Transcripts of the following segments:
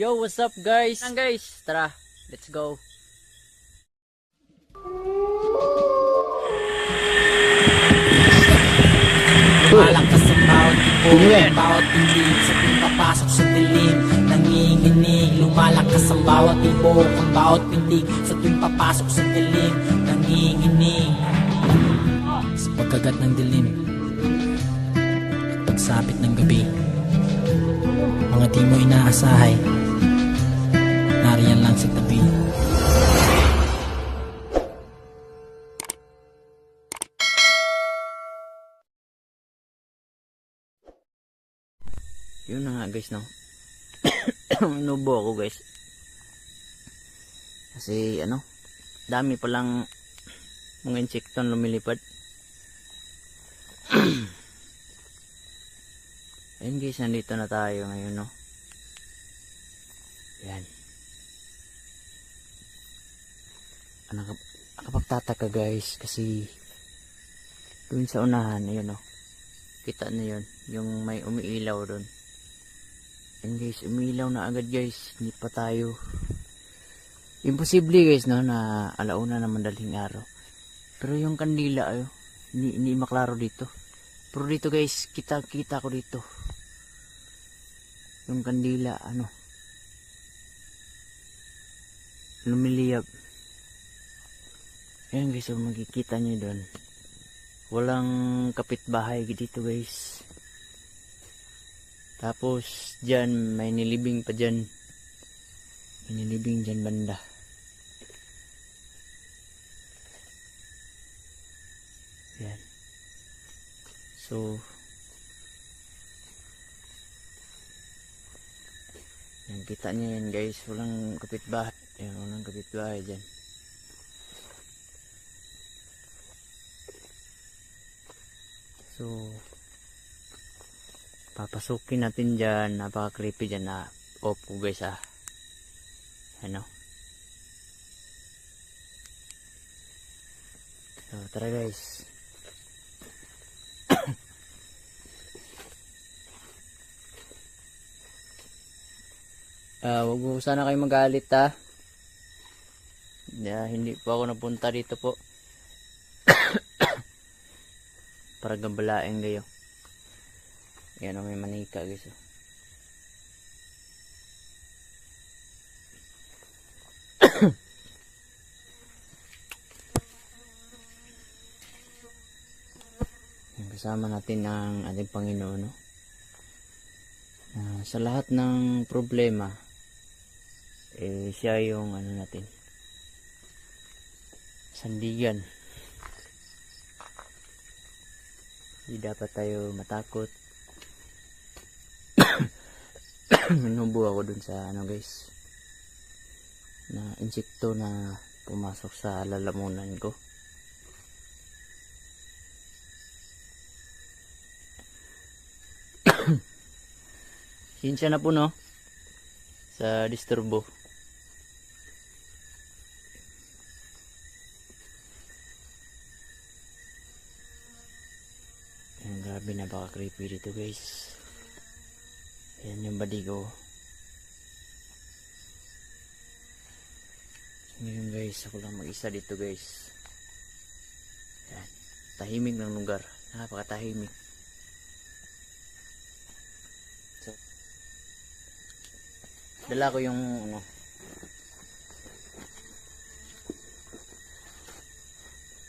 Yo, what's up guys? Yan guys, tara, let's go. Malakas ang bawat ipo Bawat pindig sa tuwing papasok sa dilim. Nanginginig Lumalakas ang bawat ipo Ang bawat pindig sa tuwing papasok sa dilim. Nanginginig Sa pagkagat ng dilim At pagsapit ng gabi. Mga di mo inaasahay Nariyan lang sa tabi Yun na nga guys, no. Nubo ako guys. Kasi ano, dami palang mga insekton lumilipad. Ayun guys, nandito na tayo ngayon, no. Yan. Ka, nakapagtataka guys, kasi doon sa unahan, ayun, no. Kita na yun, yung may umiilaw doon. And guys, umilaw na agad guys. Hindi pa tayo. Imposible guys no na alauna na madaling araw. Pero yung kandila ayo, hindi, hindi maklaro dito. Pero dito guys, kita kita ko dito. Yung kandila ano. Lumiliyab. Ayan guys, kung makikita nyo doon. Walang kapitbahay dito guys. Tapos, dyan, may nilibing pa dyan. May nilibing dyan banda. Yan. So, yan, kita niya yan guys. Walang kapitbahay. Yan, walang kapitbahay dyan. So, papasukin natin dyan napaka creepy dyan na opo guys ah ano so tara guys Ah, wag mo sana kayo magalit ha. Yeah, hindi po ako napunta dito po. Para gambalain kayo. Yan o, may manika guys. oh. Yan, Kasama natin ang ating Panginoon. No? Ah, sa lahat ng problema, eh, siya yung ano natin, sandigan. Hindi dapat tayo matakot Minubo ako dun sa ano guys na insekto na pumasok sa lalamunan ko. Sinsya na po no sa disturbo. Ayan, grabe na baka creepy dito guys. Ayan yung body ko. So, ngayon guys, ako lang mag-isa dito guys. Ayan. Tahimik ng lugar. Napakatahimik. So, dala ko yung ano,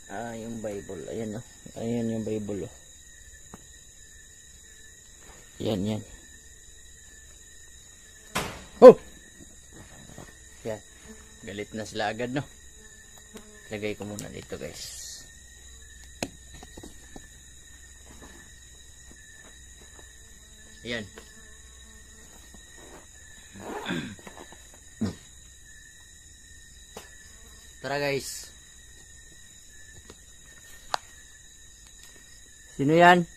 Ah, yung Bible. Ayan oh. Ayan yung Bible oh. Yan, yan. Oh! Yan. Galit na sila agad, no? Lagay ko muna dito, guys. Yan. Tara, guys. Sino yan?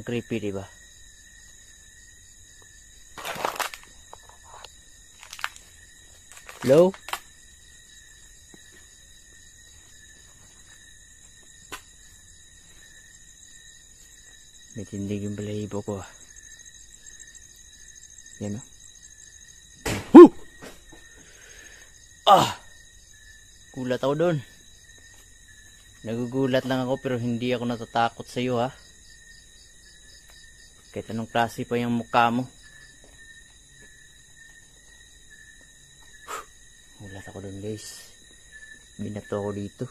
Ang creepy, di ba? Hello? May tindig yung balahibo ko ah. Yan o. Woo! Ah! Gulat ako doon. Nagugulat lang ako pero hindi ako natatakot sa iyo ha. Ah. Kahit anong klase pa yung mukha mo. Huh! Gulat ako doon guys. Binato ako dito.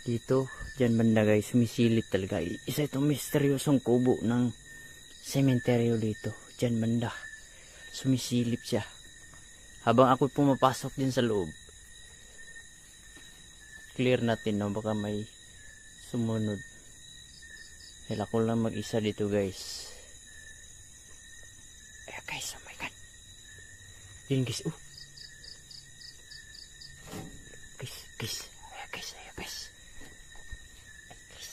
Dito, dyan banda guys, sumisilip talaga. Isa itong misteryosong kubo ng sementeryo dito. Dyan banda. Sumisilip siya. Habang ako pumapasok din sa loob. Clear natin no, baka may sumunod. Dahil ako lang mag-isa dito guys. Ayan guys, oh my god. Yun guys, oh. Guys, guys. Ayan guys, ayan guys. Guys.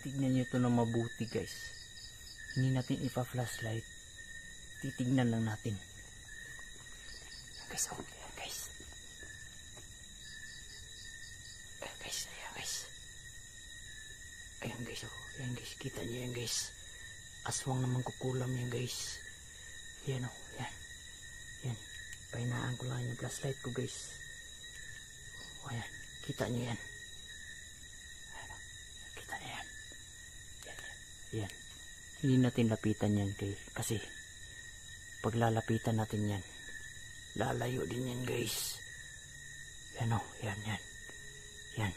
Tignan nyo ito na mabuti guys. Hindi natin ipa-flashlight. Titignan lang natin. Ayan guys, oh. Ayan guys. Ayan guys, ayan guys. Ayan guys. Ayan guys, kita nyo yan guys. Aswang naman kukulam yan guys. Yan oh, yan. Yan. Pahinaan ko lang yung flashlight ko guys. Oh, ayan. Kita nyo yan. Oh. Kita nyo yan. Yan, yan. Yan. Hindi natin lapitan yan kay, kasi pag lalapitan natin yan, lalayo din yan guys. Yan oh, yan, yan. Yan.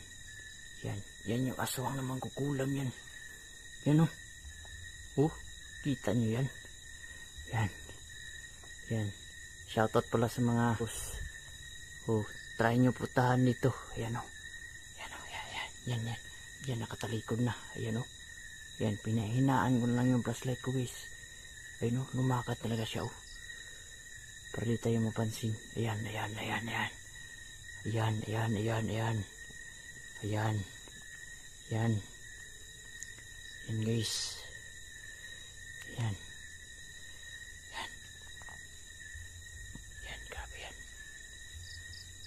Yan. Yan yung aswang naman kukulam yan. Yan oh. Oh, kita nyo yan. Yan. Yan. Shoutout pala sa mga host. Oh, try nyo putahan dito. Yan oh. Yan oh, yan, yan. Yan, yan. Yan, nakatalikod na. Ayan oh. Yan, pinahinaan ko lang yung flashlight ko guys. Ayun oh, lumakat talaga siya oh. Para di tayo mapansin. Ayan, ayan, ayan, ayan. Ayan, ayan, ayan, ayan. Ayan. Yan. Yan guys. Yan. Yan. Yan, grabe yan.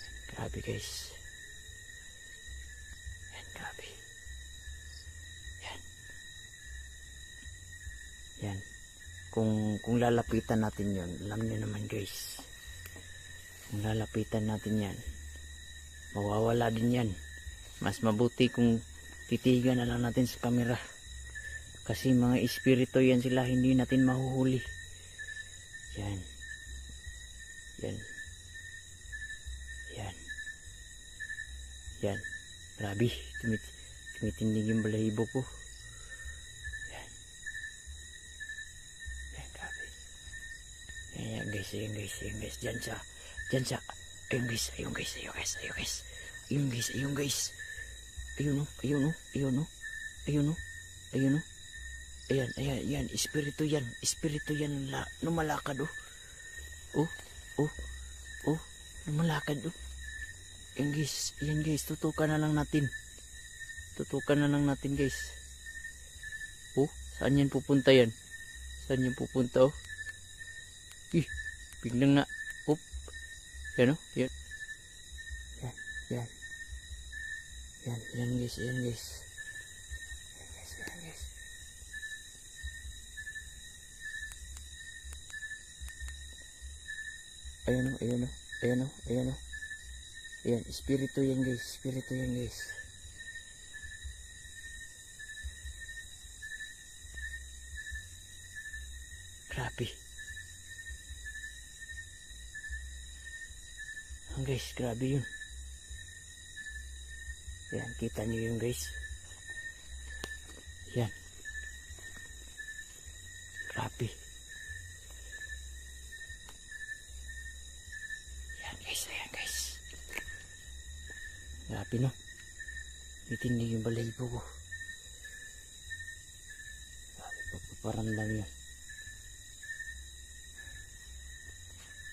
Yan, grabe guys. Yan, grabe. Yan. Yan. Kung, kung lalapitan natin yon alam niyo naman guys. Kung lalapitan natin yan, mawawala din yan. Mas mabuti kung titigan na lang natin sa kamera. Kasi mga espiritu yan sila, hindi natin mahuhuli. Yan. Yan. Yan. Yan. Grabe. Tumit tumitindig yung balahibo ko. Yan. Yan, grabe. Yan, guys, yan guys, yan guys. Diyan siya. Diyan siya. Ayun guys, ayun guys, ayun guys, ayun guys. Ayun guys, ayun guys. Ayun o, ayun o, ayun o, ayun o, ayun o. Ayan, ayan, ayan, espiritu yan, espiritu yan la, numalakad o. Oh, oh, oh, numalakad o. Ayan guys, ayan guys, tutukan na lang natin. Tutukan na lang natin guys. Oh, saan yan pupunta yan? Saan yan pupunta oh? Ih, biglang na, op. Yan o, yan. Yan, yan. Yan, yan guys, yan guys. Yan guys, yan guys. Ayan o, ayan o, ayan o, ayan o. Ayan, espiritu yan guys, espiritu yan guys. Grabe. Guys, grabe yun. Yan, kita nyo yun guys. Yan. Grabe. Yan guys, ayan guys. Grabe no. Itindig yung balahibo ko. Paparamdam yun.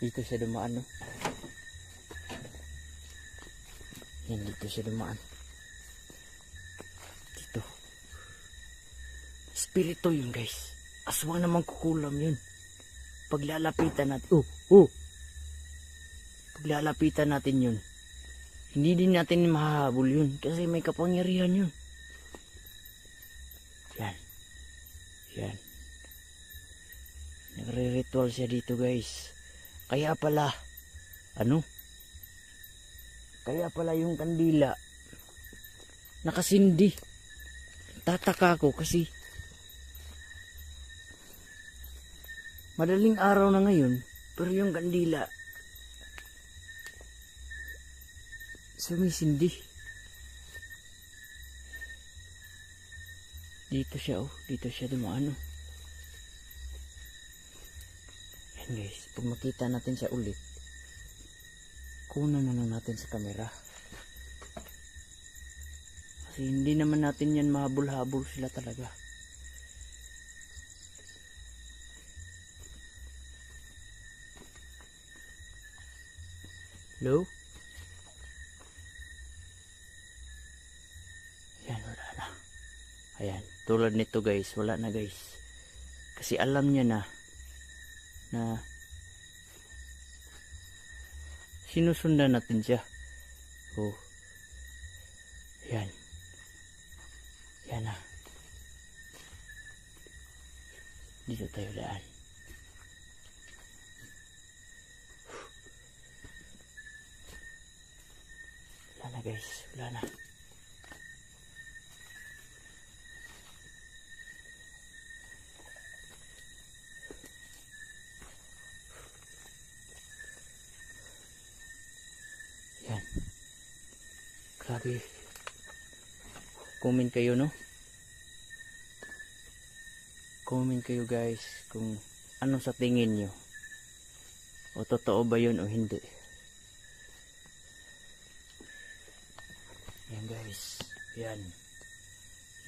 Dito siya dumaan no. Yan, dito siya dumaan. Dito. espiritu yun guys. Aswang naman kukulam yun. Paglalapitan natin, oh, oh. Paglalapitan natin yun. Hindi din natin mahahabol yun kasi may kapangyarihan yun. Yan. Yan. Nagre-ritual siya dito guys. Kaya pala, ano? Kaya pala yung kandila nakasindi. Tataka ako kasi madaling araw na ngayon pero yung kandila sumisindi. Dito siya oh, dito siya dumaan oh. Yan guys, pag makita natin siya ulit, kunan na lang natin sa kamera. Kasi hindi naman natin yan mahabol-habol sila talaga. Hello? Tulad nito guys, wala na guys. Kasi alam niya na na sinusundan natin siya. Oh. Yan. Yan na. Dito tayo daan. Wala na guys. Wala na. Yan. Grabe. Comment kayo no? Comment kayo guys kung ano sa tingin nyo. O totoo ba yun o hindi. Yan guys. Yan.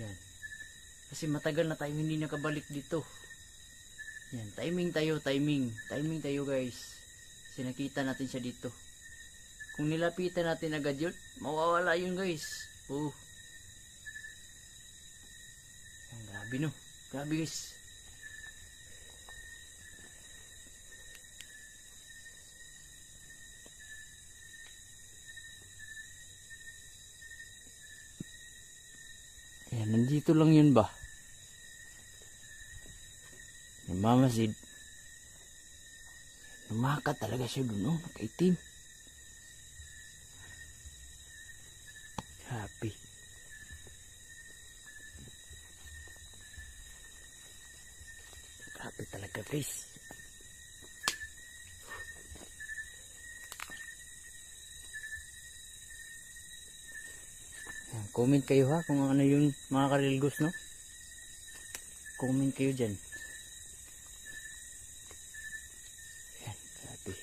Yan. Kasi matagal na tayo hindi nakabalik dito. Yan. Timing tayo, timing. Timing tayo guys. Kasi nakita natin siya dito. Kung nilapitan natin agad yun, mawawala yun guys. Oh. Yan, grabe no. Grabe guys. Yan, nandito lang yun ba? Namamasid. Lumaka talaga siya dun, oh. Nakaitim. Happy. Grabe talaga guys. Comment kayo ha kung ano yung mga karilgos no. Comment kayo dyan. Yan, grabe.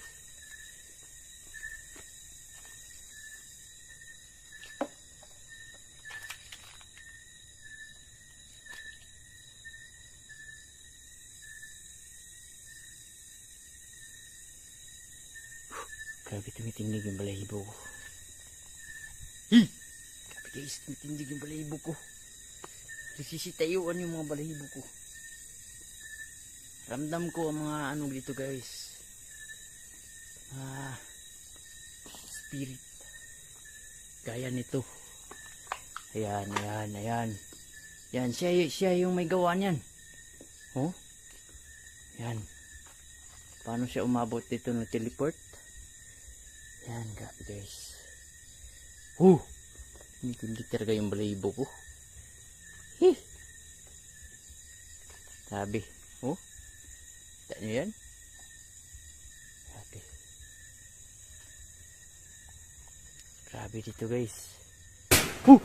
Grabe tumitindig yung balahibo ko. Hi! Grabe guys, tumitindig yung balahibo ko. Sisitayuan yung mga balahibo ko. Ramdam ko ang mga ano dito guys. Ah, spirit. Gaya nito. Ayan, ayan, ayan. Yan, siya, siya yung may gawa niyan. Oh? Yan. Paano siya umabot dito ng teleport? Yan, guys. Huh! Hindi talaga yung balahibo ko. Hih! Grabe. Oh? Kita nyo yan? Grabe. Grabe dito guys. Huh!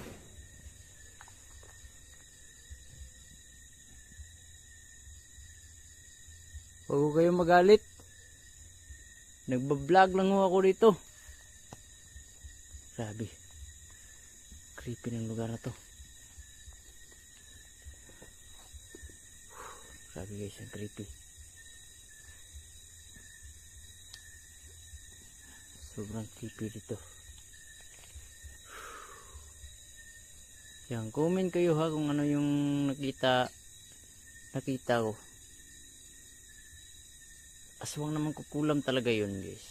Huwag ko kayong magalit. Nagbablog lang ako dito. Grabe. Creepy ng lugar na to. Grabe guys, ang creepy. Sobrang creepy dito. Yan, comment kayo ha kung ano yung nakita nakita ko. Aswang naman kukulam talaga yun guys.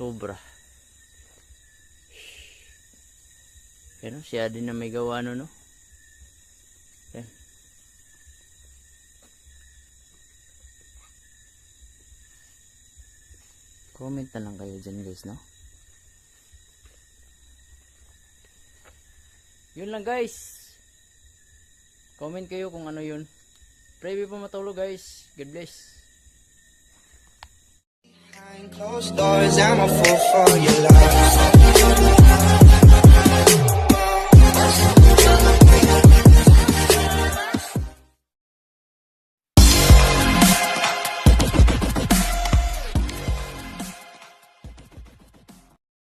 Sobra. Yan o, siya din na may gawa no, no? Yan. Comment na lang kayo dyan guys, no? Yun lang guys. Comment kayo kung ano yun. Pray po matulog guys. God bless. Behind closed doors, I'm a fool for your love.